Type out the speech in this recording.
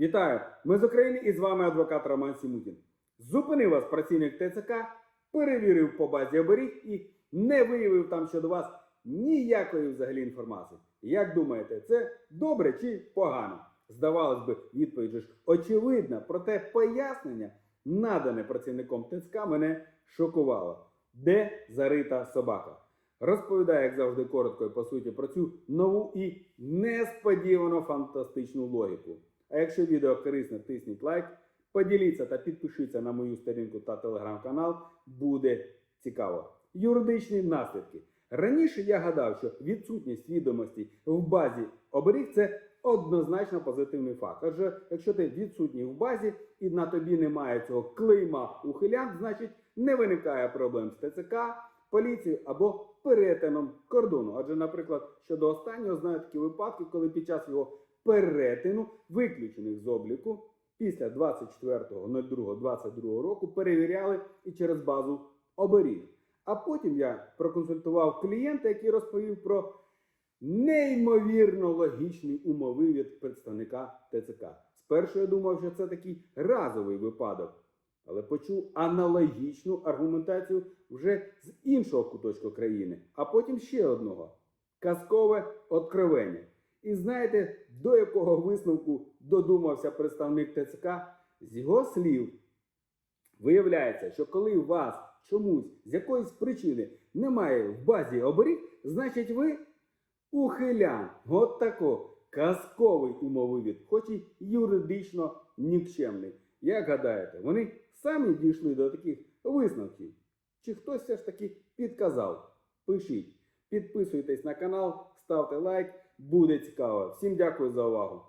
Вітаю! Ми з України і з вами адвокат Роман Сімутін. Зупинив вас працівник ТЦК, перевірив по базі оберіг і не виявив там щодо вас ніякої взагалі інформації. Як думаєте, це добре чи погано? Здавалось би, відповідь ж очевидна, проте пояснення, надане працівником ТЦК, мене шокувало. Де зарита собака? Розповідає, як завжди, коротко і по суті про цю нову і несподівано фантастичну логіку. А якщо відео корисне, тисніть лайк, поділіться та підпишіться на мою сторінку та телеграм-канал, буде цікаво. Юридичні наслідки. Раніше я гадав, що відсутність відомостей в базі оберіг це однозначно позитивний факт. Адже якщо ти відсутній в базі і на тобі немає цього клейма ухилянт, значить не виникає проблем з ТЦК, поліцією або перетином кордону. Адже, наприклад, щодо останнього знаю такі випадки, коли під час його перетину, виключених з обліку, після 24.02.22 року перевіряли і через базу оберіг. А потім я проконсультував клієнта, який розповів про неймовірно логічний умовивід представника ТЦК. Спершу я думав, що це такий разовий випадок, але почув аналогічну аргументацію вже з іншого куточку країни, а потім ще одного казкове откровення. І знаєте, до якого висновку додумався представник ТЦК? З його слів, виявляється, що коли у вас чомусь з якоїсь причини немає в базі оберіг, значить ви ухилян. От тако казковий умовивід, хоч і юридично нікчемний. Як гадаєте, вони самі дійшли до таких висновків? Чи хтось все ж таки підказав? Пишіть, підписуйтесь на канал, ставте лайк, буде цікаво. Всім дякую за увагу.